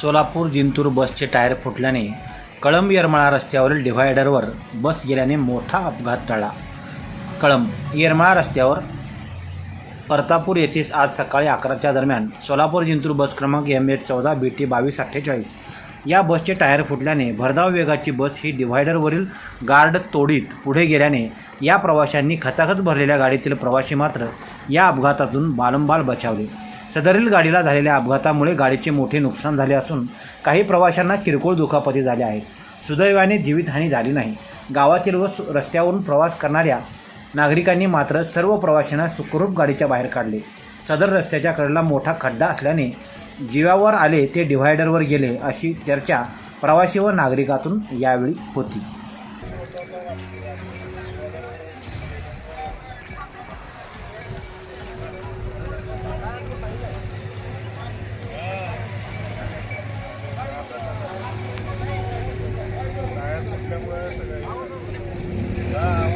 सोलापूर जिंतूर बसचे टायर फुटल्याने कळंब येरमाळा रस्त्यावरील डिव्हायडरवर बस गेल्याने मोठा अपघात टळला. कळंब येरमाळा रस्त्यावर परतापूर येथेच आज सकाळी अकराच्या दरम्यान सोलापूर जिंतूर बस क्रमांक एम एच चौदा बी टी बावीस अठ्ठेचाळीस या बसचे टायर फुटल्याने भरधाव वेगाची बस ही डिव्हायडरवरील गार्ड तोडीत पुढे गेल्याने या प्रवाशांनी खचाखच भरलेल्या गाडीतील प्रवासी मात्र या अपघातातून बालंबाल बचावले. सदरील गाडीला झालेल्या अपघातामुळे गाडीचे मोठे नुकसान झाले असून काही प्रवाशांना किरकोळ दुखापती झाल्या आहेत. सुदैवाने जीवितहानी झाली नाही. गावातील व रस्त्यावरून प्रवास करणाऱ्या नागरिकांनी मात्र सर्व प्रवाशांना सुखरूप गाडीच्या बाहेर काढले. सदर रस्त्याच्या कडेला मोठा खड्डा असल्याने जीवावर आले ते डिव्हायडरवर गेले अशी चर्चा प्रवासी व नागरिकातून यावेळी होती.